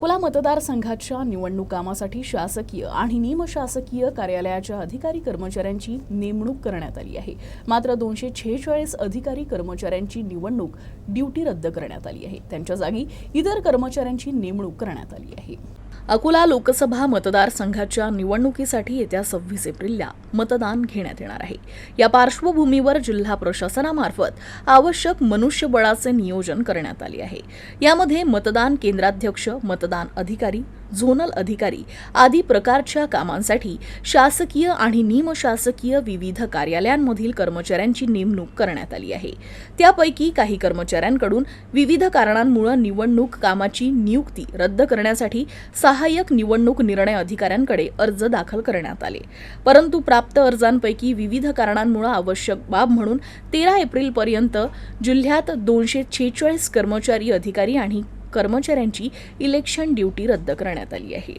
अकोला मतदारसंघाच्या निवडणूक कामासाठी शासकीय आणि निमशासकीय कार्यालयाच्या अधिकारी कर्मचाऱ्यांची नेमणूक करण्यात आली आहे. मात्र दोनशे छेचाळीस अधिकारी कर्मचाऱ्यांची निवडणूक ड्युटी रद्द करण्यात आली आहे. त्यांच्या जागी इतर कर्मचाऱ्यांची नेमणूक करण्यात आली आहे. अकोला लोकसभा मतदारसंघाच्या निवडणुकीसाठी येत्या सव्वीस एप्रिलला मतदान घेण्यात येणार आहे. या पार्श्वभूमीवर जिल्हा प्रशासनामार्फत आवश्यक मनुष्यबळाचे नियोजन करण्यात आले आहे. यामध्ये मतदान केंद्राध्यक्ष मतदान अधिकारी झोनल अधिकारी आदी प्रकारच्या कामांसाठी शासकीय आणि निमशासकीय विविध कार्यालयांमधील कर्मचाऱ्यांची नेमणूक करण्यात आली आहे. त्यापैकी काही कर्मचाऱ्यांकडून विविध कारणांमुळे निवडणूक कामाची नियुक्ती रद्द करण्यासाठी सहाय्यक निवडणूक निर्णय अधिकाऱ्यांकडे अर्ज दाखल करण्यात आले. परंतु प्राप्त अर्जांपैकी विविध कारणांमुळे आवश्यक बाब म्हणून तेरा एप्रिलपर्यंत जिल्ह्यात दोनशे छेचाळीस कर्मचारी अधिकारी आणि कर्मचाऱ्यांची इलेक्शन ड्युटी रद्द करण्यात आली आहे.